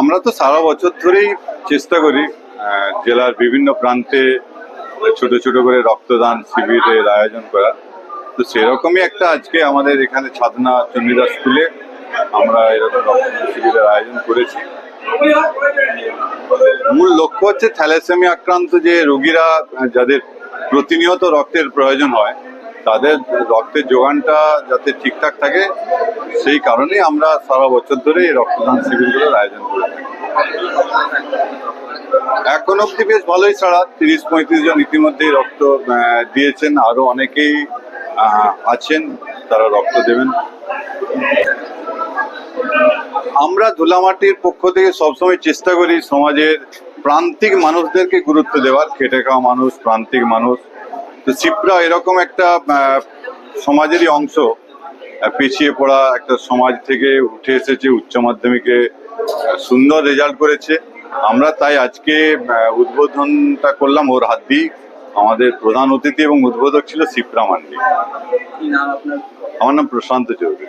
আমরা তো সারা বছর ধরেই চেষ্টা করি জেলার বিভিন্ন প্রান্তে ছোট ছোট করে রক্তদান শিবিরের আয়োজন করা। তো সেরকমই একটা আজকে আমাদের এখানে ছাদনা চন্ডীদাস স্কুলে আমরা এরকম রক্তদান শিবিরের আয়োজন করেছি। মূল লক্ষ্য হচ্ছে থ্যালাসেমিয়া আক্রান্ত যে রোগীরা, যাদের প্রতিনিয়ত রক্তের প্রয়োজন হয় তাদের রক্তের যোগানটা যাতে ঠিকঠাক থাকে, সেই কারণেই আমরা সারা বছর ধরে এই রক্তদান শিবিরগুলোর আয়োজন করে এখন অব্দি বেশ ভালোই ছাড়া, তিরিশ পঁয়ত্রিশ জন ইতিমধ্যেই রক্ত দিয়েছেন। আরও অনেকেই আছেন, তারা রক্ত দেবেন। আমরা ধুলামাটির পক্ষ থেকে সবসময় চেষ্টা করি সমাজের প্রান্তিক মানুষদেরকে গুরুত্ব দেওয়ার, খেটে খাওয়া মানুষ, প্রান্তিক মানুষ। তো সিপ্রা এরকম একটা সমাজেরই অংশ। পিছিয়ে পড়া একটা সমাজ থেকে উঠে এসেছে উচ্চ মাধ্যমিকে সুন্দর রেজাল্ট করেছে। আমরা তাই আজকে উদ্বোধনটা করলাম ওর হাত দিয়ে। আমাদের প্রধান অতিথি এবং উদ্বোধক ছিল সিপ্রা মান্ডি। আমার নাম প্রশান্ত চৌধুরী।